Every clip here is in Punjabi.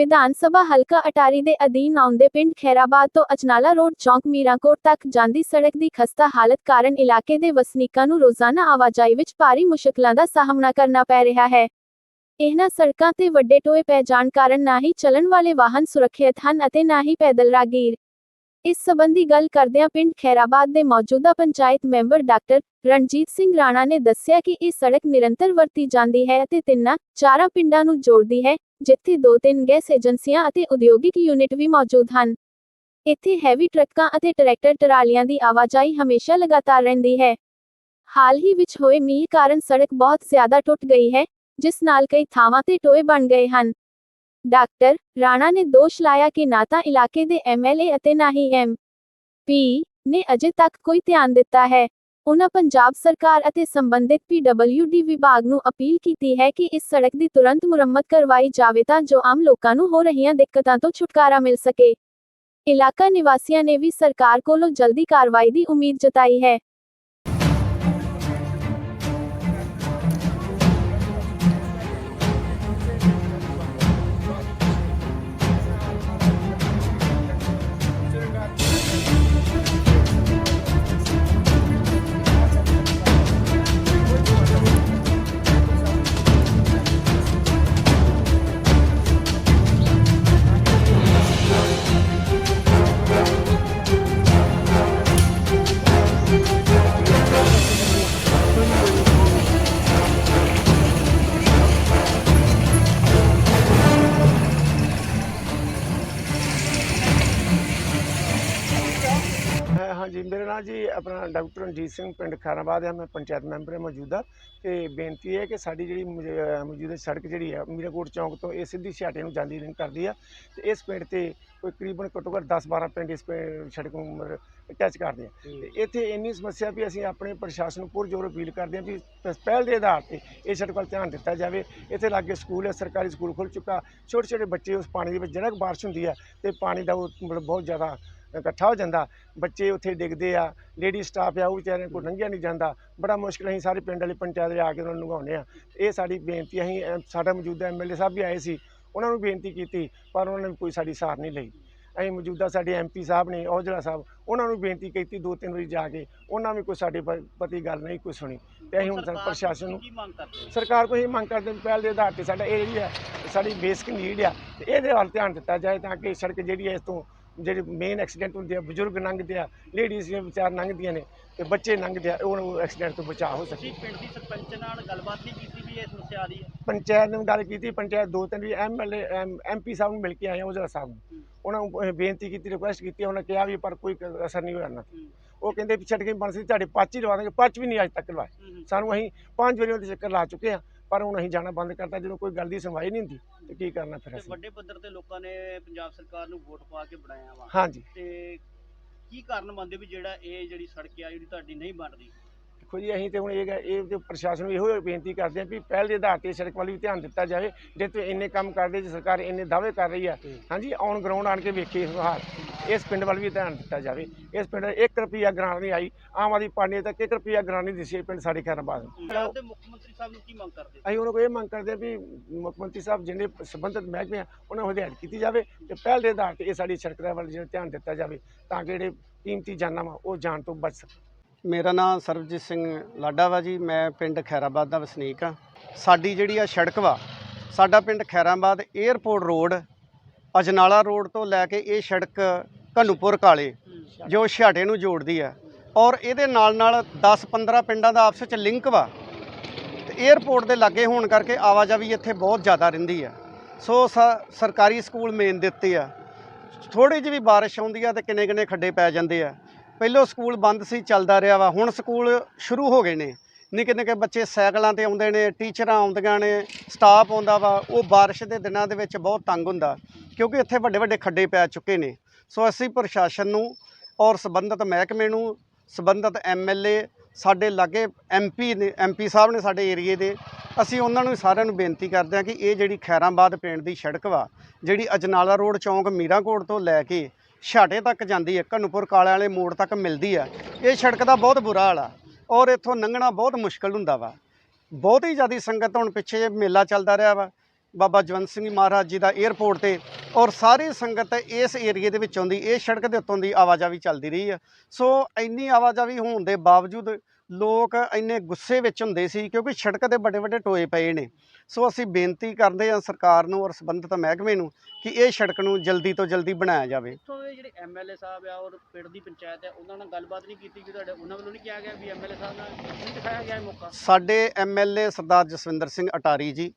ਵਿਧਾਨ ਸਭਾ ਹਲਕਾ ਅਟਾਰੀ ਦੇ ਅਧੀਨ ਆਉਂਦੇ ਪਿੰਡ ਖੈਰਾਬਾਦ ਤੋਂ ਅਚਨਾਲਾ ਰੋਡ ਚੌਂਕ ਮੀਰਾਂਕੋਟ ਤੱਕ ਜਾਂਦੀ ਸੜਕ ਦੀ ਖਸਤਾ ਹਾਲਤ ਕਾਰਨ ਇਲਾਕੇ ਦੇ ਵਸਨੀਕਾਂ ਨੂੰ ਰੋਜ਼ਾਨਾ ਆਵਾਜਾਈ ਵਿੱਚ ਭਾਰੀ ਮੁਸ਼ਕਲਾਂ ਦਾ ਸਾਹਮਣਾ ਕਰਨਾ ਪੈ ਰਿਹਾ ਹੈ। ਇਹਨਾਂ ਸੜਕਾਂ ਤੇ ਵੱਡੇ ਟੋਏ ਪੈ ਜਾਣ ਕਾਰਨ ਨਾ ਹੀ ਚੱਲਣ ਵਾਲੇ ਵਾਹਨ ਸੁਰੱਖਿਅਤ ਹਨ ਅਤੇ ਨਾ ਹੀ ਪੈਦਲ ਰਾਗੀਰ ਇਸ ਸਬੰਧੀ ਗੱਲ ਕਰਦਿਆਂ ਪਿੰਡ ਖੈਰਾਬਾਦ ਦੇ ਮੌਜੂਦਾ ਪੰਚਾਇਤ ਮੈਂਬਰ ਡਾਕਟਰ ਰਣਜੀਤ ਸਿੰਘ ਰਾਣਾ ਨੇ ਦੱਸਿਆ ਕਿ ਇਹ ਸੜਕ ਨਿਰੰਤਰ ਵਰਤੀ ਜਾਂਦੀ ਹੈ ਅਤੇ ਤਿੰਨਾਂ ਚਾਰਾਂ ਪਿੰਡਾਂ ਨੂੰ ਜੋੜਦੀ ਹੈ। ਜਿੱਥੇ ਦੋ ਤਿੰਨ ਗੈਸ ਏਜੰਸੀਆਂ ਅਤੇ ਉਦਯੋਗਿਕ ਯੂਨਿਟ ਵੀ ਮੌਜੂਦ ਹਨ। ਇੱਥੇ ਹੈਵੀ ਟਰੱਕਾਂ ਅਤੇ ਟਰੈਕਟਰ ਟਰਾਲੀਆਂ ਦੀ ਆਵਾਜਾਈ ਹਮੇਸ਼ਾ ਲਗਾਤਾਰ ਰਹਿੰਦੀ ਹੈ। ਹਾਲ ਹੀ ਵਿੱਚ ਹੋਏ ਮੀਂਹ ਕਾਰਨ ਸੜਕ ਬਹੁਤ ਜ਼ਿਆਦਾ ਟੁੱਟ ਗਈ ਹੈ, ਜਿਸ ਨਾਲ ਕਈ ਥਾਵਾਂ ਤੇ ਟੋਏ ਬਣ ਗਏ ਹਨ। ਡਾਕਟਰ ਰਾਣਾ ਨੇ ਦੋਸ਼ ਲਾਇਆ ਕਿ ਨਾ ਤਾਂ ਇਲਾਕੇ ਦੇ ਐਮਐਲਏ ਅਤੇ ਨਾ ਹੀ ਐਮ ਪੀ ਨੇ ਅਜੇ ਤੱਕ ਕੋਈ ਧਿਆਨ ਦਿੱਤਾ ਹੈ। ਉਨ੍ਹਾਂ ਪੰਜਾਬ ਸਰਕਾਰ ਅਤੇ ਸੰਬੰਧਿਤ ਪੀਡਬਲਯੂਡੀ ਵਿਭਾਗ ਨੂੰ ਅਪੀਲ ਕੀਤੀ ਹੈ ਕਿ ਇਸ ਸੜਕ ਦੀ ਤੁਰੰਤ ਮੁਰੰਮਤ ਕਰਵਾਈ ਜਾਵੇ ਤਾਂ ਜੋ ਆਮ ਲੋਕਾਂ ਨੂੰ ਹੋ ਰਹੀਆਂ ਦਿੱਕਤਾਂ ਤੋਂ ਛੁਟਕਾਰਾ ਮਿਲ ਸਕੇ। ਇਲਾਕਾ ਨਿਵਾਸੀਆਂ ਨੇ ਵੀ ਸਰਕਾਰ ਕੋਲੋਂ ਜਲਦੀ ਕਾਰਵਾਈ ਦੀ ਉਮੀਦ ਜਤਾਈ ਹੈ। ਨਾਮ ਜੀ ਆਪਣਾ ਡਾਕਟਰ ਰਣਜੀਤ ਸਿੰਘ ਪਿੰਡ ਖਾਰਾਬਾਦ ਹੈ ਮੈਂ ਪੰਚਾਇਤ ਮੈਂਬਰ ਹਾਂ ਮੌਜੂਦਾ ਤੇ ਬੇਨਤੀ ਹੈ ਕਿ ਸਾਡੀ ਜਿਹੜੀ ਮੌਜ- ਮੌਜੂਦਾ ਸੜਕ ਜਿਹੜੀ ਹੈ ਮੀਰਾਕੋਟ ਚੌਂਕ ਤੋਂ ਇਹ ਸਿੱਧੀ ਛਾਟੇ ਨੂੰ ਜਾਂਦੀ ਲਿੰਕ ਕਰਦੀ ਆ। ਤੇ ਇਸ ਪਿੰਡ ਤੇ ਕੋਈ ਤਕਰੀਬਨ ਘੱਟੋ ਘੱਟ 10 12 ਪਿੰਡ ਇਸ ਪਿੰ- ਸੜਕ ਨੂੰ ਅਟੈਚ ਕਰਦੇ ਆ। ਤੇ ਇੱਥੇ ਇੰਨੀ ਸਮੱਸਿਆ ਵੀ ਅਸੀਂ ਆਪਣੇ ਪ੍ਰਸ਼ਾਸਨ ਨੂੰ ਪੁਰਜੋਰ ਅਪੀਲ ਕਰਦੇ ਹਾਂ ਵੀ ਪ- ਪਹਿਲ ਦੇ ਆਧਾਰ ਤੇ ਇਹ ਸੜਕ ਵੱਲ ਧਿਆਨ ਦਿੱਤਾ ਜਾਵੇ। ਇੱਥੇ ਲਾਗੇ ਸਕੂਲ ਹੈ ਸਰਕਾਰੀ ਸਕੂਲ ਖੁੱਲ ਚੁੱਕਾ। ਛੋਟੇ ਛੋਟੇ ਬੱਚੇ ਉਸ ਪਾਣੀ ਦੇ ਵਿੱਚ ਜਿਹੜਾ ਕੁ ਬਾਰਿਸ਼ ਹੁੰਦੀ ਆ ਤੇ ਪਾਣੀ ਦਾ ਉਹ ਮਤਲਬ ਬਹੁਤ ਜ਼ਿਆਦਾ ਇਕੱਠਾ ਹੋ ਜਾਂਦਾ ਬੱਚੇ ਉੱਥੇ ਡਿੱਗਦੇ ਆ ਲੇਡੀ ਸਟਾਫ ਆ ਉਹ ਵਿਚਾਰਿਆਂ ਕੋਲ ਲੰਘਿਆ ਨਹੀਂ ਜਾਂਦਾ। ਬੜਾ ਮੁਸ਼ਕਲ ਅਸੀਂ ਸਾਰੇ ਪਿੰਡ ਵਾਲੇ ਪੰਚਾਇਤ ਆ ਕੇ ਉਹਨਾਂ ਨੂੰ ਲੰਘਾਉਂਦੇ ਆ ਇਹ ਸਾਡੀ ਬੇਨਤੀ ਅਸੀਂ ਸਾਡਾ ਮੌਜੂਦਾ ਐਮਐਲਏ ਸਾਹਿਬ ਵੀ ਆਏ ਸੀ ਉਹਨਾਂ ਨੂੰ ਬੇਨਤੀ ਕੀਤੀ ਪਰ ਉਹਨਾਂ ਨੇ ਕੋਈ ਸਾਡੀ ਸਾਰ ਨਹੀਂ ਲਈ। ਅਸੀਂ ਮੌਜੂਦਾ ਸਾਡੇ ਐਮਪੀ ਸਾਹਿਬ ਨੇ ਔਜਲਾ ਸਾਹਿਬ ਉਹਨਾਂ ਨੂੰ ਬੇਨਤੀ ਕੀਤੀ ਦੋ ਤਿੰਨ ਵਾਰੀ ਜਾ ਕੇ ਉਹਨਾਂ ਵੀ ਕੋਈ ਸਾਡੇ ਪ- ਪ੍ਰਤੀ ਗੱਲ ਨਹੀਂ ਕੋਈ ਸੁਣੀ। ਤੇ ਅਸੀਂ ਹੁਣ ਸਾਨੂੰ ਪ੍ਰਸ਼ਾਸਨ ਨੂੰ? ਸਰਕਾਰ ਇਹ ਮੰਗ ਕਰਦੇ ਪਹਿਲ ਦੇ ਆਧਾਰ ਤੇ ਸਾਡਾ ਇਹ ਜਿਹੜੀ ਹੈ ਸਾਡੀ ਬੇਸਿਕ ਨੀਡ ਆ ਤੇ ਇਹਦੇ ਵੱਲ ਧਿਆਨ ਦਿੱਤਾ ਜਾਏ ਤਾਂ ਕਿ ਸੜਕ ਜਿਹੜੀ ਹੈ ਇਸ ਤੋਂ ਜਿਹੜੇ ਮੇਨ ਐਕਸੀਡੈਂਟ ਹੁੰਦੇ ਆ ਬਜ਼ੁਰਗ ਲੰਘਦੇ ਆ ਲੇਡੀਜ਼ ਵਿਚਾਰ ਲੰਘਦੀਆਂ ਨੇ ਤੇ ਬੱਚੇ ਲੰਘਦੇ ਆ ਉਹਨਾਂ ਐਕਸੀਡੈਂਟ ਤੋਂ ਬਚਾਅ ਹੋ ਸਕੇ। ਪਿੰਡ ਦੀ ਸਰਪੰਚ ਨਾਲ ਗੱਲਬਾਤ ਨਹੀਂ ਕੀਤੀ ਵੀ ਇਹ ਸਮੱਸਿਆ ਆ ਰਹੀ ਹੈ ਪੰਚਾਇਤ ਨੇ ਗੱਲ ਕੀਤੀ ਪੰਚਾਇਤ ਦੋ ਤਿੰਨ ਵੀ ਐਮਐਲਏ ਐਮਪੀ ਸਾਹਿਬ ਨੂੰ ਮਿਲ ਕੇ ਆਏ ਆ ਉਹਦਾ ਸਾਹਿਬ ਨੂੰ। ਉਹਨਾਂ ਨੂੰ ਬੇਨਤੀ ਕੀਤੀ ਰਿਕੁਐਸਟ ਕੀਤੀ ਉਹਨਾਂ ਕਿਹਾ ਵੀ ਪਰ ਕੋਈ ਅਸਰ ਨਹੀਂ ਹੋਇਆ ਨਾ। ਉਹ ਕਹਿੰਦੇ ਵੀ ਛੱਡ ਕੇ ਬਣ ਸੀ ਤੁਹਾਡੇ ਪੱਚ ਹੀ ਲਵਾ ਦਾਂਗੇ ਪੱਚ ਵੀ ਨਹੀਂ ਅੱਜ ਤੱਕ ਲਵਾਏ। ਸਾਨੂੰ ਅਸੀਂ ਪੰਜ ਵਾਰੀ ਉਹਦੇ ਚੱਕਰ ਲਾ ਚੁੱਕੇ ਆ। ਪਰ ਹੁਣ ਅਸੀਂ ਜਾਣਾ ਬੰਦ ਕਰਤਾ ਜਦੋਂ ਕੋਈ ਗੱਲ ਦੀ ਸੁਣਵਾਈ ਨਹੀਂ ਹੁੰਦੀ ਤੇ ਕੀ ਕਰਨਾ ਫਿਰ ਤੇ ਅਸੀਂ? ਵੱਡੇ ਪੱਧਰ ਤੇ ਲੋਕਾਂ ਨੇ ਪੰਜਾਬ ਸਰਕਾਰ ਨੂੰ ਵੋਟ ਪਾ ਕੇ ਬਣਾਇਆ ਵਾ। ਹਾਂਜੀ। ਤੇ ਕੀ ਕਾਰਨ ਮੰਨਦੇ ਵੀ ਜਿਹੜਾ ਇਹ ਜਿਹੜੀ ਸੜਕ ਆ ਜਿਹੜੀ ਤੁਹਾਡੀ ਨਹੀਂ ਬਣ ਰਹੀ ਦੇਖੋ ਜੀ ਅਸੀਂ ਤੇ ਹੁਣ ਇਹ ਇਹ ਤੇ ਪ੍ਰਸ਼ਾਸਨ ਨੂੰ ਇਹੋ ਬੇਨਤੀ ਕਰਦੇ ਹਾਂ ਵੀ ਪਹਿਲ ਦੇ ਆਧਾਰ ਤੇ ਸੜਕ ਵੱਲ ਵੀ ਧਿਆਨ ਦਿੱਤਾ ਜਾਵੇ ਜੇ ਤੇ ਇੰਨੇ ਕੰਮ ਕਰਦੇ ਜੇ ਸਰਕਾਰ ਇੰਨੇ ਦਾਅਵੇ ਕਰ ਰਹੀ ਹੈ ਹਾਂਜੀ ਔਨ ਗਰਾਊਂਡ ਆਣ ਕੇ ਵੇਖੇ ਇਸ ਹਾਲ ਇਸ ਪਿੰਡ ਵੱਲ ਵੀ ਧਿਆਨ ਦਿੱਤਾ ਜਾਵੇ। ਇਸ ਪਿੰਡ 1 ਰੁਪਿਆ ਗ੍ਰਾਂਟ ਨਹੀਂ ਆਈ ਆਮ ਪਾਰਟੀ ਨੇ ਤੱਕ 1 ਰੁਪਿਆ ਗ੍ਰਾਂਟ ਨਹੀਂ ਇਹ ਪਿੰਡ ਸਾਡੇ ਖੈਰਾਬਾਦ ਨੂੰ। ਪੰਜਾਬ ਦੇ ਮੁੱਖ ਮੰਤਰੀ ਸਾਹਿਬ ਨੂੰ ਕੀ ਮੰਗ ਕਰਦੇ? ਅਸੀਂ ਉਹਨਾਂ ਕੋਲ ਇਹ ਮੰਗ ਕਰਦੇ ਵੀ ਮੁੱਖ ਮੰਤਰੀ ਸਾਹਿਬ ਜਿਹੜੇ ਸੰਬੰਧਿਤ ਮਹਿਕਮੇ ਆ ਉਹਨਾਂ ਨੂੰ ਹਦਾਇਤ ਕੀਤੀ ਜਾਵੇ ਤੇ ਪਹਿਲ ਦੇ ਆਧਾਰ ਤੇ ਇਹ ਸਾਡੀ ਸੜਕ ਦਾ ਵੱਲ ਜਿਹੜਾ ਧਿਆਨ ਦਿੱਤਾ ਜਾਵੇ ਤਾਂ ਕਿ ਜਿਹੜੇ ਕੀਮਤੀ ਜਾਨਾਂ ਵਾ ਉਹ ਜਾਣ ਤੋਂ ਬਚ ਸਕਣ। ਮੇਰਾ ਨਾਮ ਸਰਬਜੀਤ ਸਿੰਘ ਲਾਡਾ ਵਾ ਜੀ, ਮੈਂ ਪਿੰਡ ਖੈਰਾਬਾਦ ਦਾ ਵਸਨੀਕ ਆ ਸਾਡੀ ਜਿਹੜੀ ਆ ਸੜਕ ਵਾ, ਸਾਡਾ ਪਿੰਡ Khairabad airport road, Ajnala road ਤੋਂ ਲੈ ਕੇ ਇਹ ਸੜਕ ਘਨੂਪੁਰ ਕਾਲੇ, ਜੋ ਛਾਟੇ ਨੂੰ ਜੋੜਦੀ ਆ। ਔਰ ਇਹਦੇ ਨਾਲ ਨਾਲ 10-15 ਪਿੰਡਾਂ ਦਾ ਆਪਸ ਵਿੱਚ ਲਿੰਕ ਵਾ। ਤੇ 에ਅਰਪੋਰਟ ਦੇ ਲਾਗੇ ਹੋਣ ਕਰਕੇ ਆਵਾਜਾਈ ਇੱਥੇ ਬਹੁਤ ਜ਼ਿਆਦਾ ਰਹਿੰਦੀ ਆ। ਸੋ ਸ- ਸਰਕਾਰੀ ਸਕੂਲ ਮੇਨ ਦਿੱਤੇ ਆ। ਥੋੜੀ ਜਿਹੀ ਵੀ ਬਾਰਿਸ਼ ਆਉਂਦੀ ਆ ਤੇ ਕਿੰਨੇ ਕਿੰਨੇ ਖੱਡੇ ਪੈ ਜਾਂਦੇ ਆ। ਪਹਿਲੋਂ ਸਕੂਲ ਬੰਦ ਸੀ, ਚੱਲਦਾ ਰਿਹਾ ਵਾ। ਹੁਣ ਸਕੂਲ ਸ਼ੁਰੂ ਹੋ ਗਏ ਨੇ। ਨਿੱਕੇ ਨਿੱਕੇ ਬੱਚੇ ਸਾਈਕਲਾਂ ਤੇ ਆਉਂਦੇ ਨੇ, ਟੀਚਰਾਂ ਆਉਂਦੀਆਂ ਨੇ, ਸਟਾਫ ਆਉਂਦਾ ਵਾ। ਉਹ ਬਾਰਿਸ਼ ਦੇ ਦਿਨਾਂ ਦੇ ਵਿੱਚ ਬਹੁਤ ਤੰਗ ਹੁੰਦਾ, ਕਿਉਂਕਿ ਇੱਥੇ ਵੱਡੇ ਵੱਡੇ ਖੱਡੇ ਪੈ ਚੁੱਕੇ ਨੇ। ਸੋ ਅਸੀਂ ਪ੍ਰਸ਼ਾਸਨ ਨੂੰ ਔਰ ਸੰਬੰਧਿਤ ਮਹਿਕਮੇ ਨੂੰ, ਸੰਬੰਧਿਤ ਐਮਐਲਏ ਸਾਡੇ ਲਾਗੇ ਐਮਪੀ ਨੇ ਐਮਪੀ ਸਾਹਿਬ ਨੇ ਸਾਡੇ ਏਰੀਏ ਦੇ, ਅਸੀਂ ਉਹਨਾਂ ਨੂੰ ਸਾਰਿਆਂ ਨੂੰ ਬੇਨਤੀ ਕਰਦੇ ਹਾਂ ਕਿ ਇਹ ਜਿਹੜੀ ਖੈਰਾਬਾਦ ਪਿੰਡ ਦੀ ਸੜਕ ਵਾ, ਜਿਹੜੀ ਅਜਨਾਲਾ ਰੋਡ ਚੌਂਕ ਮੀਰਾਂਕੋਟ ਤੋਂ ਲੈ ਕੇ ਛਾਟੇ ਤੱਕ ਜਾਂਦੀ ਹੈ, ਘਨੂਪੁਰ ਕਾਲੇ ਵਾਲੇ ਮੋੜ ਤੱਕ ਮਿਲਦੀ ਆ ਇਹ ਸੜਕ ਦਾ ਬਹੁਤ ਬੁਰਾ ਹਾਲ ਆ ਔਰ ਇੱਥੋਂ ਲੰਘਣਾ ਬਹੁਤ ਮੁਸ਼ਕਲ ਹੁੰਦਾ ਵਾ। ਬਹੁਤ ਹੀ ਜ਼ਿਆਦਾ ਸੰਗਤ ਹੁਣ ਪਿੱਛੇ ਮੇਲਾ ਚੱਲਦਾ ਰਿਹਾ ਵਾ, ਬਾਬਾ ਜਵੰਤ ਸਿੰਘ ਮਹਾਰਾਜ ਜੀ ਦਾ 에ਅਰਪੋਰਟ ਤੇ ਔਰ ਸਾਰੀ ਸੰਗਤ ਇਸ ਏਰੀਏ ਦੇ ਵਿੱਚ ਆਉਂਦੀ ਇਹ ਸੜਕ ਦੇ ਉੱਤੋਂ ਦੀ ਆਵਾਜਾਈ ਚੱਲਦੀ ਰਹੀ ਆ। ਸੋ ਇੰਨੀ ਆਵਾਜਾਈ ਹੋਣ ਦੇ ਬਾਵਜੂਦ ਲੋਕ ਇੰਨੇ ਗੁੱਸੇ ਵਿੱਚ ਹੁੰਦੇ ਸੀ ਕਿਉਂਕਿ ਸੜਕ ਤੇ ਵੱਡੇ ਵੱਡੇ ਟੋਏ ਪਏ ਨੇ। ਸੋ ਅਸੀਂ ਬੇਨਤੀ ਕਰਦੇ ਹਾਂ ਸਰਕਾਰ ਨੂੰ ਔਰ ਸੰਬੰਧਿਤ ਮਹਿਕਮੇ ਨੂੰ ਕਿ ਇਹ ਸੜਕ ਨੂੰ ਜਲਦੀ ਤੋਂ ਜਲਦੀ ਬਣਾਇਆ ਜਾਵੇ। ਇੱਥੋਂ ਦੇ ਜਿਹੜੇ ਐਮਐਲਏ ਸਾਹਿਬ ਆ ਔਰ ਪਿੰਡ ਦੀ ਪੰਚਾਇਤ ਹੈ ਉਹਨਾਂ ਨਾਲ ਗੱਲਬਾਤ ਨਹੀਂ ਕੀਤੀ ਕਿ ਤੁਹਾਡੇ ਉਹਨਾਂ ਵੱਲੋਂ ਨਹੀਂ ਕਿਹਾ ਗਿਆ ਵੀ ਐਮਐਲਏ ਸਾਹਿਬ ਨਾਲ ਨਹੀਂ ਦਿਖਾਇਆ ਗਿਆ ਇਹ ਮੌਕਾ? ਸਾਡੇ ਐਮਐਲਏ ਸਰਦਾਰ ਜਸਵਿੰਦਰ ਸਿੰਘ ਅਟਾਰੀ ਜੀ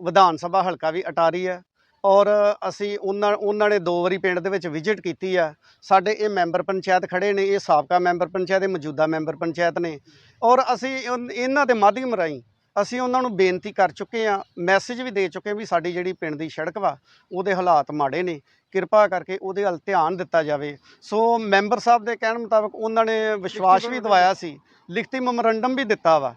ਵਿਧਾਨ ਸਭਾ ਹਲਕਾ ਵੀ ਅਟਾਰੀ ਹੈ ਔਰ ਅਸੀਂ ਉਹਨਾਂ ਉਹਨਾਂ ਨੇ ਦੋ ਵਾਰੀ ਪਿੰਡ ਦੇ ਵਿੱਚ ਵਿਜ਼ਿਟ ਕੀਤੀ ਆ। ਸਾਡੇ ਇਹ ਮੈਂਬਰ ਪੰਚਾਇਤ ਖੜੇ ਨੇ ਇਹ ਸਾਬਕਾ ਮੈਂਬਰ ਪੰਚਾਇਤ ਦੇ ਮੌਜੂਦਾ ਮੈਂਬਰ ਪੰਚਾਇਤ ਨੇ। ਔਰ ਅਸੀਂ ਇਹਨਾਂ ਦੇ ਮਾਧਿਅਮ ਰਾਹੀਂ ਅਸੀਂ ਉਹਨਾਂ ਨੂੰ ਬੇਨਤੀ ਕਰ ਚੁੱਕੇ ਆ ਮੈਸੇਜ ਵੀ ਦੇ ਚੁੱਕੇ ਹਾਂ ਵੀ ਸਾਡੀ ਜਿਹੜੀ ਪਿੰਡ ਦੀ ਸੜਕ ਵਾ ਉਹਦੇ ਹਾਲਾਤ ਮਾੜੇ ਨੇ। ਕਿਰਪਾ ਕਰਕੇ ਉਹਦੇ ਵੱਲ ਧਿਆਨ ਦਿੱਤਾ ਜਾਵੇ। ਸੋ ਮੈਂਬਰ ਸਾਹਿਬ ਦੇ ਕਹਿਣ ਮੁਤਾਬਕ ਉਹਨਾਂ ਨੇ ਵਿਸ਼ਵਾਸ ਵੀ ਦਿਵਾਇਆ ਸੀ। ਲਿਖਤੀ ਮੈਮੋਰੰਡਮ ਵੀ ਦਿੱਤਾ ਵਾ।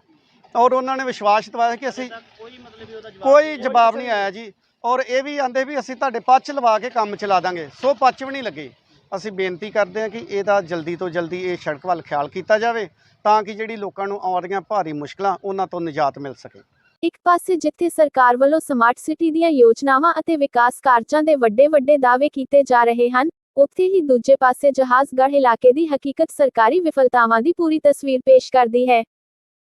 ਔਰ ਉਹਨਾਂ ਨੇ ਵਿਸ਼ਵਾਸ ਦਿਵਾਇਆ ਕਿ ਅਸੀਂ ਕੋਈ ਮਤਲਬ ਵੀ ਉਹਦਾ ਜਵਾਬ ਕੋਈ ਜਵਾਬ ਨਹੀਂ ਆਇਆ ਜੀ। ਔਰ ਇਹ ਵੀ ਆਂਦੇ ਵੀ ਅਸੀਂ ਤੁਹਾਡੇ ਪੱਚ ਲਵਾ ਕੇ ਕੰਮ ਚਲਾ ਦਾਂਗੇ। ਸੋ ਪੱਚ ਵੀ ਨਹੀਂ ਲੱਗੇ। ਅਸੀਂ ਬੇਨਤੀ ਕਰਦੇ ਹਾਂ ਕਿ ਇਹਦਾ ਜਲਦੀ ਤੋਂ ਜਲਦੀ ਇਹ ਸੜਕ ਵੱਲ ਖਿਆਲ ਕੀਤਾ ਜਾਵੇ ਤਾਂ ਕਿ ਜਿਹੜੀ ਲੋਕਾਂ ਨੂੰ ਆਉਣ ਰਹੀਆਂ ਭਾਰੀ ਮੁਸ਼ਕਲਾਂ ਉਹਨਾਂ ਤੋਂ ਨਿਜਾਤ ਮਿਲ ਸਕੇ। ਇੱਕ ਪਾਸੇ ਜਿੱਥੇ ਸਰਕਾਰ ਵੱਲੋਂ ਸਮਾਰਟ ਸਿਟੀ ਦੀਆਂ ਯੋਜਨਾਵਾਂ ਅਤੇ ਵਿਕਾਸ ਕਾਰਜਾਂ ਦੇ ਵੱਡੇ ਵੱਡੇ ਦਾਅਵੇ ਕੀਤੇ ਜਾ ਰਹੇ ਹਨ, ਉੱਥੇ ਹੀ ਦੂਜੇ ਪਾਸੇ ਜਹਾਜ਼ਗੜ੍ਹ ਇਲਾਕੇ ਦੀ ਹਕੀਕਤ ਸਰਕਾਰੀ ਵਿਫਲਤਾਵਾਂ ਦੀ ਪੂਰੀ ਤਸਵੀਰ ਪੇਸ਼ ਕਰਦੀ ਹੈ।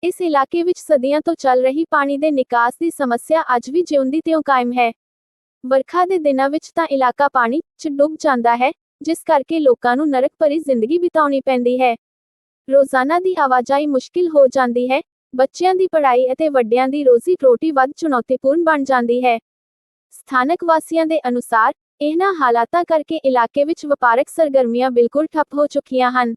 ਇਸ ਇਲਾਕੇ ਵਿੱਚ ਸਦੀਆਂ ਤੋਂ ਚੱਲ ਰਹੀ ਪਾਣੀ ਦੇ ਨਿਕਾਸ ਦੀ ਸਮੱਸਿਆ ਅੱਜ ਵੀ ਜਿਉਂਦੀ ਤਿਉਂ ਕਾਇਮ ਹੈ। ਵਰਖਾ ਦੇ ਦਿਨਾਂ ਵਿੱਚ ਤਾਂ ਇਲਾਕਾ ਪਾਣੀ 'ਚ ਡੁੱਬ ਜਾਂਦਾ ਹੈ, ਜਿਸ ਕਰਕੇ ਲੋਕਾਂ ਨੂੰ ਨਰਕ ਭਰੀ ਜ਼ਿੰਦਗੀ ਬਿਤਾਉਣੀ ਪੈਂਦੀ ਹੈ। ਰੋਜ਼ਾਨਾ ਦੀ ਆਵਾਜਾਈ ਮੁਸ਼ਕਿਲ ਹੋ ਜਾਂਦੀ ਹੈ, ਬੱਚਿਆਂ ਦੀ ਪੜ੍ਹਾਈ ਅਤੇ ਵੱਡਿਆਂ ਦੀ ਰੋਜ਼ੀ ਰੋਟੀ ਵੱਧ ਚੁਣੌਤੀਪੂਰਨ ਬਣ ਜਾਂਦੀ ਹੈ। ਸਥਾਨਕ ਵਾਸੀਆਂ ਦੇ ਅਨੁਸਾਰ, ਇਹਨਾਂ ਹਾਲਾਤਾਂ ਕਰਕੇ ਇਲਾਕੇ ਵਿੱਚ ਵਪਾਰਕ ਸਰਗਰਮੀਆਂ ਬਿਲਕੁਲ ਠੱਪ ਹੋ ਚੁੱਕੀਆਂ ਹਨ।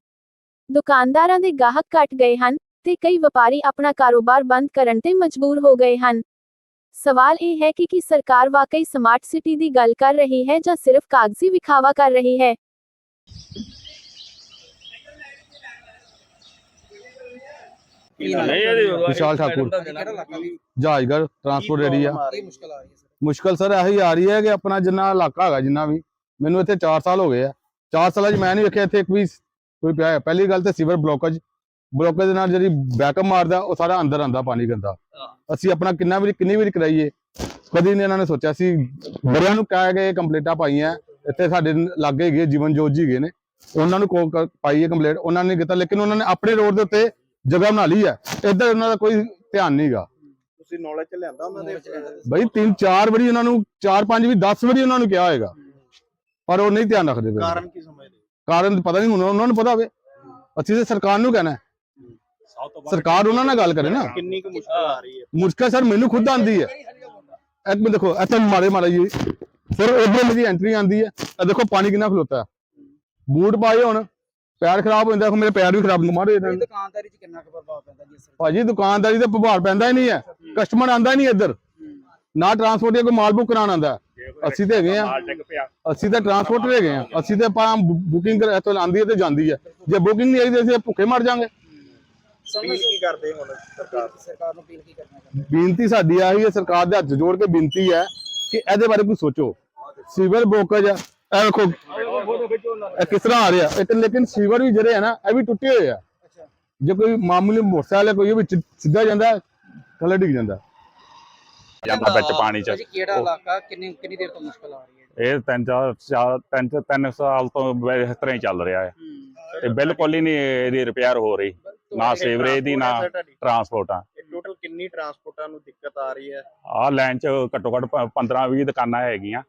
ਦੁਕਾਨਦਾਰਾਂ ਦੇ ਗਾਹਕ ਘਟ ਗਏ ਹਨ ਤੇ ਕਈ ਵਪਾਰੀ ਆਪਣਾ ਕਾਰੋਬਾਰ ਬੰਦ ਕਰਨ ਤੇ ਮਜਬੂਰ ਹੋ ਗਏ ਹਨ। ਸਵਾਲ ਇਹ ਹੈ ਕਿ ਕੀ ਸਰਕਾਰ ਵਾਕਈ ਸਮਾਰਟ ਸਿਟੀ ਦੀ ਗੱਲ ਕਰ ਰਹੀ ਹੈ ਜਾਂ ਸਿਰਫ ਕਾਗਜ਼ੀ ਵਿਖਾਵਾ ਕਰ ਰਹੀ ਹੈ? ਵਿਸ਼ਾਲ ਠਾਕੁਰ। ਜਹਾਜਗੜ ਟਰਾਂਸਪੋਰਟ ਏਰੀਆ ਮੁਸ਼ਕਲ ਆ ਰਹੀ ਹੈ ਸਰ। ਮੁਸ਼ਕਲ ਸਰ ਇਹੀ ਆ ਰਹੀ ਹੈ ਕਿ ਆਪਣਾ ਜਿੰਨਾ ਇਲਾਕਾ ਹੈਗਾ ਜਿੰਨਾ ਵੀ ਮੈਨੂੰ ਇੱਥੇ 4 ਸਾਲ ਹੋ ਗਏ ਆ। 4 ਸਾਲਾਂ 'ਚ ਮੈਂ ਨਹੀਂ ਵੇਖਿਆ ਇੱਥੇ ਇੱਕ ਵੀ ਕੋਈ ਪਿਆ। ਪਹਿਲੀ ਗੱਲ ਤੇ ਸੀਵਰ ਬਲੋਕੇਜ ਬਲੋਕੇਜ ਦੇ ਨਾਲ ਜਿਹੜੀ ਬੈਕਅਪ ਮਾਰਦਾ ਉਹ ਸਾਰਾ ਅੰਦਰ ਆਂਦਾ ਪਾਣੀ ਗੰਦਾ। ਅਸੀਂ ਆਪਣਾ ਕਿੰਨਾ ਵੀ ਕਿੰਨੀ ਵਾਰੀ ਕਰਾਈਏ ਕਦੀ ਨਹੀਂ ਇਹਨਾਂ ਨੇ ਸੋਚਿਆ ਸੀ। ਬੜਿਆਂ ਨੂੰ ਕਹਿ ਗਏ ਕੰਪਲੀਟਾਂ ਪਾਈਆਂ ਇੱਥੇ ਸਾਡੇ ਲਾਗੇ ਹੈਗੇ ਜੀਵਨ ਜੋਤ ਜੀ ਹੈਗੇ ਨੇ। ਉਹਨਾਂ ਨੂੰ ਕੋ- ਪਾਈ ਹੈ ਕੰਪਲੀਟ ਉਹਨਾਂ ਨੇ ਕੀਤਾ ਲੇਕਿਨ ਉਹਨਾਂ ਨੇ ਆਪਣੇ ਰੋਡ ਦੇ ਉੱਤੇ ਜਗ੍ਹਾ ਬਣਾ ਲਈ ਹੈ ਇੱਧਰ ਉਹਨਾਂ ਦਾ ਕੋਈ ਧਿਆਨ ਨਹੀਂਗਾ ਤੁਸੀਂ ਨੌਲੇਜ ਚ ਲਿਆਂਦਾ ਉਹਨਾਂ ਦੇ? ਬਈ ਤਿੰਨ ਚਾਰ ਵਾਰੀ ਉਹਨਾਂ ਨੂੰ ਚਾਰ ਪੰਜ ਵੀ 10 ਵਾਰੀ ਉਹਨਾਂ ਨੂੰ ਕਿਹਾ ਹੋਏਗਾ ਪਰ ਉਹ ਨਹੀਂ ਧਿਆਨ ਰੱਖਦੇ ਕਾਰਨ ਕੀ ਸਮਝਦੇ? ਕਾਰਨ ਪਤਾ ਨਹੀਂ ਹੁਣ ਉਹਨਾਂ ਨੂੰ ਪਤਾ ਹੋਵੇ। ਅਸੀਂ ਤੇ ਸਰਕਾਰ ਨੂੰ ਕਹਿਣਾ। ਸਰਕਾਰ ਉਹਨਾਂ ਨਾਲ ਗੱਲ ਕਰੇ ਨਾ। ਕਿੰਨੀ ਕੁ ਮੁਸ਼ਕਲ ਆ ਰਹੀ ਹੈ। ਮੁਸ਼ਕਲ ਸਰ ਮੈਨੂੰ ਖੁਦ ਆਂਦੀ ਹੈ। ਇੱਕ ਮਿੰਟ ਦੇਖੋ ਇੱਥੇ ਮਾਰੇ ਮਾਰਾ ਜੀ। ਫਿਰ ਉਧਰ ਮੇਰੀ ਐਂਟਰੀ ਆਂਦੀ ਹੈ। ਇਹ ਦੇਖੋ ਪਾਣੀ ਕਿੰਨਾ ਖਲੋਤਾ ਹੈ। ਬੂਟ ਪਾਏ ਹੁਣ ਪੈਰ ਖਰਾਬ ਹੋ ਜਾਂਦਾ ਮੇਰੇ ਪੈਰ ਵੀ ਖਰਾਬ ਮਾਰੇ। ਦੁਕਾਨਦਾਰੀ ਚ ਕਿੰਨਾ ਕੁ ਪ੍ਰਭਾਵ ਪੈਂਦਾ ਜੀ ਸਰ ਭਾਜੀ ਦੁਕਾਨਦਾਰੀ ਤੇ ਪ੍ਰਭਾਵ ਪੈਂਦਾ ਹੀ ਨਹੀਂ ਹੈ। ਕਸਟਮਰ ਆਂਦਾ ਹੀ ਨਹੀਂ ਇੱਧਰ। ਨਾ ਟਰਾਂਸਪੋਰਟ ਕੋਈ ਮਾਲ ਬੁੱਕ ਕਰਾਉਣ ਆਂਦਾ ਅਸੀਂ ਤੇ ਹੈਗੇ ਆ ਅਸੀਂ ਤਾਂ ਟਰਾਂਸਪੋਰਟ ਹੈਗੇ ਆ ਅਸੀਂ ਤੇ ਆਪਾਂ ਬੁਕਿੰਗ ਕਰ ਇੱਥੋਂ ਆਂਦੀ ਹੈ ਤੇ ਜਾਂਦੀ ਹੈ। ਜੇ ਬੁਕਿੰਗ ਨਹੀਂ ਆਈ ਤੇ ਅਸੀਂ ਭੁੱਖੇ ਮਰ ਜਾਾਂਗੇ। ਅਪੀਲ ਕੀ ਕਰਦੇ ਹੁਣ ਸਰਕਾਰ? ਸਰਕਾਰ ਨੂੰ ਅਪੀਲ ਕੀ ਕਰਨਾ ਚਾਹੁੰਦੇ ਬੇਨਤੀ ਸਾਡੀ ਆਹੀ ਹੈ ਸਰਕਾਰ ਦੇ ਹੱਥ ਜੋੜ ਕੇ ਬੇਨਤੀ ਹੈ ਕਿ ਇਹਦੇ ਬਾਰੇ ਕੁਝ ਸੋਚੋ। ਸੀਵਰ ਹੈ ਇਹ ਵੇਖੋ ਇਹ ਕਿਸ ਤਰ੍ਹਾਂ ਆ ਰਿਹਾ। ਇੱਕ ਲੇਕਿਨ ਸੀਵਰ ਵੀ ਜਿਹੜੇ ਆ ਨਾ ਇਹ ਵੀ ਟੁੱਟੇ ਹੋਏ ਆ। ਜੇ ਕੋਈ ਮਾਮੂਲੀ ਮੋਟਰਸਾਈਕਲ ਕੋਈ ਵਿੱਚ ਸਿੱਧਾ ਜਾਂਦਾ ਥੱਲੇ ਡਿੱਗ ਜਾਂਦਾ। ਜਾਂਦਾ ਵਿੱਚ ਪਾਣੀ ਚ। ਕਿਹੜਾ ਇਲਾਕਾ ਕਿੰਨੀ ਕਿੰਨੀ ਦੇਰ ਤੋਂ ਮੁਸ਼ਕਲ ਆ ਰਹੀ ਹੈ? ਇਹ ਤਿੰਨ ਚਾਰ ਚਾਰ- ਤਿੰਨ ਤਿੰਨ ਸਾਲ ਤੋਂ ਇਸ ਤਰ੍ਹਾਂ ਹੀ ਚੱਲ ਰਿਹਾ ਹੈ। ਤੇ ਬਿਲਕੁਲ ਹੀ ਨਹੀਂ ਇਹਦੀ ਰਿਪੇਅਰ ਹੋ ਰਹੀ। ਨਾ ਸੀਵਰੇਜ ਦੀ ਨਾ ਟਰਾਂਸਪੋਰਟਾਂ। ਟੋਟਲ ਕਿੰਨੀ ਟਰਾਂਸਪੋਰਟਾਂ ਨੂੰ ਦਿੱਕਤ ਆ ਰਹੀ ਹੈ? ਆਹ ਲਾਈਨ ਚ ਘੱਟੋ ਘੱਟ 15 20 ਦੁਕਾਨਾਂ ਹੈਗੀਆਂ।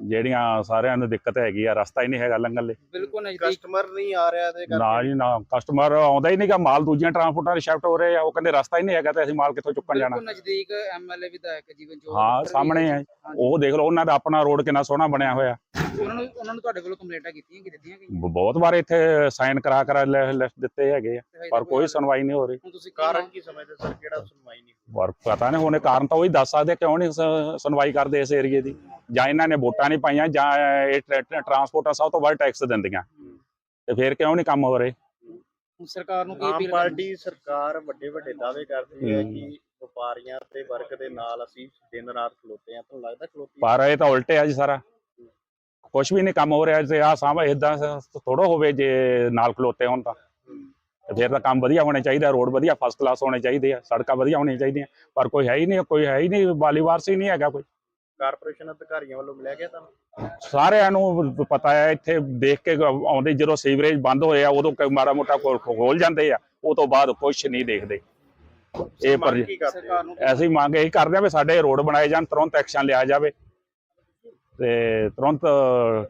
ਜਿਹੜੀਆਂ ਸਾਰਿਆਂ ਨੂੰ ਦਿੱਕਤ ਹੈਗੀ ਆ ਰਸਤਾ ਹੀ ਨਹੀਂ ਹੈਗਾ ਲੰਘਣ ਲਈ। ਬਿਲਕੁਲ ਨਜ਼ਦੀਕ। ਕਸਟਮਰ ਨਹੀਂ ਆ ਰਿਹਾ ਤੇ ਨਾ ਜੀ ਨਾ ਕਸਟਮਰ ਆਉਂਦਾ ਹੀ ਨਹੀਂਗਾ ਮਾਲ ਦੂਜੀਆਂ ਟਰਾਂਸਪੋਰਟਾਂ ਦੇ ਸ਼ਿਫਟ ਹੋ ਰਹੇ ਆ ਉਹ ਕਹਿੰਦੇ ਰਸਤਾ ਹੀ ਨਹੀਂ ਹੈਗਾ ਤੇ ਅਸੀਂ ਮਾਲ ਕਿੱਥੋਂ ਚੁੱਕਣ ਜਾਣਾ? ਬਿਲਕੁਲ ਨਜ਼ਦੀਕ ਐਮਐਲਏ ਵਿਧਾਇਕ ਜੀਵਨ ਜੋਤ ਹਾਂ ਸਾਹਮਣੇ ਹੈ ਉਹ ਦੇਖ ਲਓ ਉਹਨਾਂ ਦਾ ਆਪਣਾ ਰੋਡ ਕਿੰਨਾ ਸੋਹਣਾ ਬਣਿਆ ਹੋਇਆ। ਉਹਨਾਂ ਨੂੰ ਉਹਨਾਂ ਨੂੰ ਤੁਹਾਡੇ ਵੱਲੋਂ ਕੰਪਲੇਂਟਾਂ ਕੀਤੀਆਂ ਕਿ ਦਿੱਤੀਆਂ ਗਈਆਂ? ਬਹੁਤ ਵਾਰ ਇੱਥੇ ਸਾਈਨ ਕਰਾ ਕਰਾ ਲਿਸਟ ਦਿੱਤੇ ਹੈਗੇ ਆ ਪਰ ਕੋਈ ਸੁਣਵਾਈ ਨਹੀਂ ਹੋ ਰਹੀ। ਹੁਣ ਤੁਸੀਂ ਕਾਰਨ ਕੀ ਸਮਝਦੇ ਸਰ? ਕਿਹੜਾ ਸੁਣਵਾਈ ਨਹੀਂ ਪਰ ਪਤਾ ਨਹੀਂ ਹੋਣੇ ਕਾਰਨ ਤਾਂ ਉਹੀ ਦੱਸ ਸਕਦੇ ਕਿਉਂ ਨਹੀਂ ਸੁਣਵਾਈ ਕਰਦੇ ਇਸ ਏਰੀਏ ਦੀ। ਜਾਂ ਇਹਨਾਂ ਨੇ ਵੋਟਾਂ ਨਹੀਂ ਪਾਈਆਂ ਜਾਂ ਇਹ ਟਰ- ਟਰ- ਟਰਾਂਸਪੋਰਟਾਂ ਸਭ ਤੋਂ ਵੱਧ ਟੈਕਸ ਦਿੰਦੀਆਂ। ਤੇ ਫਿਰ ਕਿਉਂ ਨਹੀਂ ਕੰਮ ਹੋ ਰਹੇ? ਸਰਕਾਰ ਨੂੰ ਕੀ ਅਪੀਲ ਪਾਰਟੀ ਸਰਕਾਰ ਵੱਡੇ ਵੱਡੇ ਦਾਅਵੇ ਕਰਦੀ ਹੈ। ਕਿ ਵਪਾਰੀਆਂ ਤੇ ਵਰਗ ਦੇ ਨਾਲ ਅਸੀਂ ਦਿਨ ਰਾਤ ਖਲੋਤੇ ਆ ਤੁਹਾਨੂੰ ਲੱਗਦਾ ਖਲੋਤੀ ਪਰ ਇਹ ਤਾਂ ਉਲਟੇ ਆ ਜੀ ਸਾਰਾ। ਕੁਝ ਵੀ ਨਹੀਂ ਕੰਮ ਹੋ ਰਿਹਾ ਤੇ ਆ ਸਾਂਭ ਇਦਾਂ ਥੋੜਾ ਹੋਵੇ ਜੇ ਨਾਲ ਖਲੋਤੇ ਹੋਣ ਤਾਂ। ਤੇ ਫਿਰ ਤਾਂ ਕੰਮ ਵਧੀਆ ਹੋਣੇ ਚਾਹੀਦਾ ਰੋਡ ਵਧੀਆ ਫਸਟ ਕਲਾਸ ਹੋਣੇ ਚਾਹੀਦੇ ਆ ਸੜਕਾਂ ਵਧੀਆ ਹੋਣੀਆਂ ਚਾਹੀਦੀਆਂ। ਪਰ ਕੋਈ ਹੈ ਹੀ ਨਹੀਂ ਕੋਈ ਹੈ ਹੀ ਨਹੀਂ ਵਾਲੀਵਾਰਸ ਹੀ ਨਹੀਂ ਹੈਗਾ ਕੋਈ। ਕਾਰਪੋਰੇਸ਼ਨ ਅਧਿਕਾਰੀਆਂ ਵੱਲੋਂ ਮਿਲਿਆ ਗਿਆ ਤੁਹਾਨੂੰ? ਸਾਰਿਆਂ ਨੂੰ ਪਤਾ ਹੈ ਇੱਥੇ ਦੇਖ ਕੇ ਆਉਂਦੇ ਜਦੋਂ ਸੀਵਰੇਜ ਬੰਦ ਹੋਇਆ ਉਦੋਂ ਕੋਈ ਮਾੜਾ ਮੋਟਾ ਖੋਲ ਖੋਲ ਜਾਂਦੇ ਆ ਉਹ ਤੋਂ ਬਾਅਦ ਕੁਝ ਨਹੀਂ ਦੇਖਦੇ। ਇਹ ਪਰ ਅਸੀਂ ਮੰਗ ਇਹੀ ਕਰਦੇ ਆ ਵੀ ਸਾਡੇ ਰੋਡ ਬਣਾਏ ਜਾਣ ਤੁਰੰਤ ਐਕਸ਼ਨ ਲਿਆ ਜਾਵੇ। ਤੇ ਤੁਰੰਤ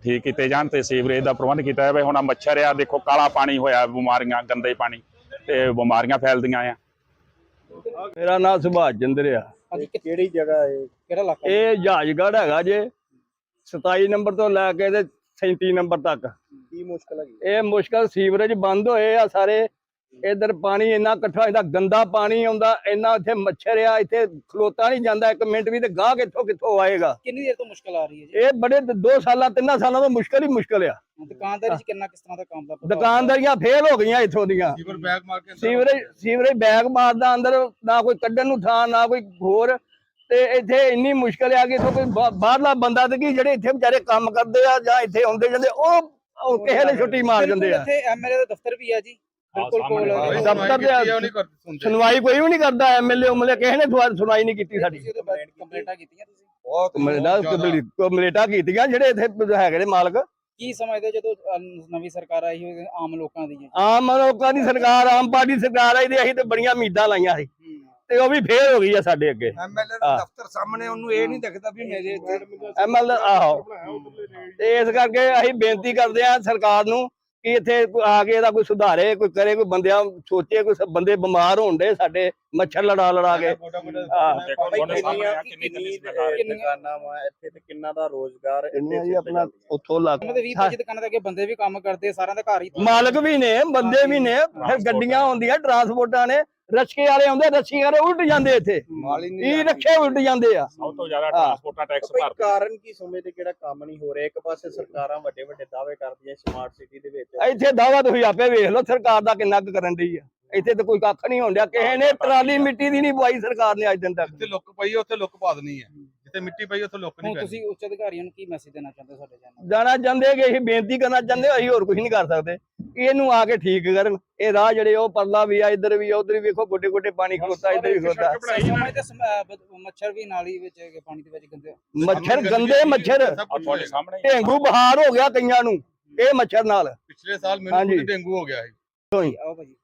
ਠੀਕ ਕੀਤੇ ਜਾਣ ਤੇ ਸੀਵਰੇਜ ਦਾ ਪ੍ਰਬੰਧ ਕੀਤਾ ਜਾਵੇ। ਹੁਣ ਮੱਛਰ ਆ ਦੇਖੋ ਕਾਲਾ ਪਾਣੀ ਹੋਇਆ ਬਿਮਾਰੀਆਂ ਗੰਦੇ ਪਾਣੀ ਤੇ ਬਿਮਾਰੀਆਂ ਫੈਲਦੀਆਂ ਆ। ਮੇਰਾ ਨਾਮ ਸੁਭਾਸ਼ ਚੰਦਰ ਆ। ਹਾਂਜੀ ਕਿਹੜੀ ਜਗ੍ਹਾ ਹੈ ਕਿਹੜਾ ਇਲਾਕਾ? ਇਹ ਜਹਾਜਗੜ੍ਹ ਹੈਗਾ ਜੇ। 27 ਨੰਬਰ ਤੋਂ ਲੈ ਕੇ ਤੇ 37 ਨੰਬਰ ਤੱਕ। ਕੀ ਮੁਸ਼ਕਲ ਹੈਗੀ? ਇਹ ਮੁਸ਼ਕਲ ਸੀਵਰੇਜ ਬੰਦ ਹੋਏ ਆ ਸਾਰੇ। ਇਧਰ ਪਾਣੀ ਇੰਨਾ ਇਕੱਠਾ ਹੁੰਦਾ ਗੰਦਾ ਪਾਣੀ ਆਉਂਦਾ ਇੰਨਾ ਇੱਥੇ ਮੱਛਰ ਆ ਇੱਥੇ ਖਲੋਤਾ ਨਹੀਂ ਜਾਂਦਾ ਇੱਕ ਮਿੰਟ ਵੀ ਤੇ ਗਾਹ ਕਿੱਥੋਂ ਕਿੱਥੋਂ ਆਏਗਾ। ਕਿੰਨੀ ਦੇਰ ਤੋਂ ਮੁਸ਼ਕਲ ਆ ਰਹੀ ਹੈ ਜੀ? ਇਹ ਬੜੇ 2 ਸਾਲਾਂ 3 ਸਾਲਾਂ ਤੋਂ ਮੁਸ਼ਕਲ ਹੀ ਮੁਸ਼ਕਲ ਆ। ਦੁਕਾਨਦਾਰੀ ਚ ਕਿੰਨਾ ਕਿਸ ਤਰ੍ਹਾਂ ਦਾ ਕੰਮ ਦਾ ਦੁਕਾਨਦਾਰੀਆਂ ਫੇਲ ਹੋ ਗਈਆਂ ਇੱਥੋਂ ਦੀਆਂ। ਸੀਵਰ ਬੈਗ ਮਾਰ ਕੇ ਸੀਵਰੇਜ ਸੀਵਰੇਜ ਬੈਗ ਮਾਰਦਾ ਅੰਦਰ ਨਾ ਕੋਈ ਕੱਢਣ ਨੂੰ ਥਾਂ ਨਾ ਕੋਈ ਹੋਰ। ਤੇ ਇੱਥੇ ਇੰਨੀ ਮੁਸ਼ਕਲ ਆ ਕਿ ਇੱਥੋਂ ਕੋਈ ਬਾਹਰਲਾ ਬੰਦਾ ਤੇ ਕੀ ਜਿਹੜੇ ਇੱਥੇ ਵਿਚਾਰੇ ਕੰਮ ਕਰਦੇ ਆ ਜਾਂ ਇੱਥੇ ਆਉਂਦੇ ਜਾਂਦੇ ਉਹ ਉਹ ਕਿਸੇ ਨੇ ਛੁੱਟੀ ਮਾਰ ਜਾਂਦੇ ਆ। ਇੱਥੇ ਐਮਐਲਏ ਦਾ ਦਫ਼ਤਰ ਵੀ ਹੈ ਜੀ। ਬਿਲਕੁਲ ਕੋਲ। ਦਫ਼ਤਰ ਦੇ ਸੁਣਵਾਈ ਕੋਈ ਵੀ ਨਹੀਂ ਕਰਦਾ ਐਮਐਲਏ ਉਮਲੇ ਕਿਸੇ ਨੇ ਸੁਣਵਾਈ ਨਹੀਂ ਕੀਤੀ ਸਾਡੀ। ਕੰਪਲੇਂਟਾਂ ਕੀਤੀਆਂ ਤੁਸੀਂ? ਬਹੁਤ ਕੰਪਲੇਂਟਾਂ ਕੰਪਲੇਂਟਾਂ ਕੀਤੀਆਂ ਜਿਹੜੇ ਇੱਥੇ ਹੈਗੇ ਨੇ ਮਾਲਕ। ਕੀ ਸਮਝਦੇ ਜਦੋਂ ਨਵੀਂ ਸਰਕਾਰ ਆਈ ਹੋਈ ਆਮ ਲੋਕਾਂ ਦੀ ਆਮ ਲੋਕਾਂ ਦੀ ਸਰਕਾਰ ਆਮ ਪਾਰਟੀ ਸਰਕਾਰ ਆਈ ਤੇ ਅਸੀਂ ਤੇ ਬੜੀਆਂ ਉਮੀਦਾਂ ਲਾਈਆਂ ਸੀ। ਤੇ ਉਹ ਵੀ ਫੇਲ ਹੋ ਗਈ ਆ ਸਾਡੇ ਅੱਗੇ। ਐਮਐਲਏ ਹਾਂ। ਦੇ ਦਫ਼ਤਰ ਸਾਹਮਣੇ ਉਹਨੂੰ ਇਹ ਨਹੀਂ ਦਿਖਦਾ ਵੀ ਮੇਰੇ ਇੱਥੇ ਐਮਐਲ ਆਹੋ। ਤੇ ਇਸ ਕਰਕੇ ਅਸੀਂ ਬੇਨਤੀ ਕਰਦੇ ਆ ਸਰਕਾਰ ਨੂੰ ਕਿ ਇੱਥੇ ਕੋਈ ਆ ਕੇ ਇਹਦਾ ਕੋਈ ਸੁਧਾਰੇ ਕੋਈ ਕਰੇ ਕੋਈ ਬੰਦਿਆਂ ਸੋਚੇ ਕੋਈ ਸ- ਬੰਦੇ ਬਿਮਾਰ ਹੋਣ ਦੇ ਸਾਡੇ ਮੱਛਰ ਲੜਾ ਲੜਾ ਕੇ ਹਾਂ। ਦੇਖੋ ਤੁਹਾਡੇ ਸਾਹਮਣੇ ਆ ਕਿੰਨੀ ਕਿੰਨੀ ਕਿੰਨੀ ਸਮੈਲ ਆ ਰਹੀ ਹੈ। ਦੁਕਾਨਾਂ ਵਾ ਇੱਥੇ ਤੇ ਕਿੰਨਾ ਦਾ ਰੋਜ਼ਗਾਰ ਇੱਥੇ ਇੰਨੀਆਂ ਜੀ ਸਿਰ ਤੇ ਆਪਣਾ ਚੱਲਦੀਆਂ। ਉੱਥੋਂ ਲੱਗ ਉਹਨਾਂ ਦੇ 20 25 ਦੁਕਾਨਾਂ ਦੇ ਅੱਗੇ ਬੰਦੇ ਵੀ ਕੰਮ ਕਰਦੇ ਸਾਰਿਆਂ ਦਾ ਘਰ ਹੀ ਮਾਲਕ ਵੀ ਨੇ ਬੰਦੇ ਵੀ ਨੇ ਫਿਰ ਗੱਡੀਆਂ ਆਉਂਦੀਆਂ ਟਰਾਂਸਪੋਰਟਾਂ ਨੇ ਰਸ਼ਕੇ ਵਾਲੇ ਆਉਂਦੇ ਰਸ਼ਕੇ ਵਾਲੇ ਉਲਟ ਜਾਂਦੇ ਇੱਥੇ। ਇਹ ਰੱਖੇ ਉਲਟ ਜਾਂਦੇ ਆ। ਸਭ ਤੋਂ ਜ਼ਿਆਦਾ ਟਰਾਂਸਪੋਰਟਾਂ ਟੈਕਸ ਕੋਈ ਭਰਦੇ ਕਾਰਨ ਕੀ ਸਮਝਦੇ ਕਿਹੜਾ ਕੰਮ ਨਹੀਂ ਹੋ ਰਿਹਾ? ਇੱਕ ਪਾਸੇ ਸਰਕਾਰਾਂ ਵੱਡੇ ਵੱਡੇ ਦਾਅਵੇ ਕਰਦੀਆਂ ਸਮਾਰਟ ਸਿਟੀ ਦੇ ਵਿੱਚ। ਇੱਥੇ ਦਾਵਾ ਤੁਸੀਂ ਆਪੇ ਵੇਖ ਲਓ ਸਰਕਾਰ ਦਾ ਕਿੰਨਾ ਕੁ ਕਰਨ ਡਈ ਆ। ਇੱਥੇ ਤਾਂ ਕੋਈ ਕੱਖ ਨਹੀਂ ਹੋਣ ਡਿਆ। ਕਿਸੇ ਨੇ ਟਰਾਲੀ ਮਿੱਟੀ ਦੀ ਨਹੀਂ ਪਵਾਈ ਸਰਕਾਰ ਨੇ ਅੱਜ ਦਿਨ ਤੱਕ। ਜਿੱਥੇ ਲੁੱਕ ਪਈ ਹੈ ਉੱਥੇ ਲੁੱਕ ਪਾ ਦੇਣੀ ਹੈ ਜਿੱਥੇ ਮਿੱਟੀ ਪਈ ਹੈ, ਉੱਥੇ ਲੁੱਕ ਨਹੀਂ ਹੁਣ ਪੈਣੀ। ਤੁਸੀਂ ਉੱਚ ਅਧਿਕਾਰੀਆਂ ਨੂੰ ਕੀ ਮੈਸੇਜ ਦੇਣਾ ਚਾਹੁੰਦੇ ਹੋ ਸਾਡੇ ਚੈਨਲ ਜਾਣਾ ਚਾਹੁੰਦੇ ਕਿ ਅਸੀਂ ਬੇਨਤੀ ਕਰਨਾ ਚਾਹੁੰਦੇ ਅਸੀਂ ਹੋਰ ਕੁਝ ਨਹੀਂ ਕਰ ਸਕਦੇ। ਇਹਨੂੰ ਆ ਕੇ ਠੀਕ ਕਰਨ। ਇਹ ਰਾਹ ਜਿਹੜੇ ਉਹ ਪਰਲਾ ਵੀ ਆ ਇੱਧਰ ਵੀ ਆ ਉਧਰ ਵੀ ਵੇਖੋ ਗੋਡੇ ਗੋਡੇ ਪਾਣੀ ਖਲੋਤਾ ਇੱਧਰ ਵੀ ਖਲੋਤਾ। ਮੱਛਰ ਵੀ ਨਾਲੀ ਵਿੱਚ ਹੈਗੇ, ਪਾਣੀ ਦੇ ਵਿੱਚ ਗੰਦੇ। ਮੱਛਰ ਗੰਦੇ ਮੱਛਰ। ਤੁਹਾਡੇ। ਸਾਹਮਣੇ ਡੇਂਗੂ ਬੁਖਾਰ ਹੋ ਗਿਆ ਕਈਆਂ ਨੂੰ ਇਹ ਮੱਛਰ ਨਾਲ। ਪਿਛਲੇ ਸਾਲ ਮੈਨੂੰ ਡੇਂਗੂ ਹੋ ਗਿਆ ਸੀ। ਆਓ ਭਾਜੀ।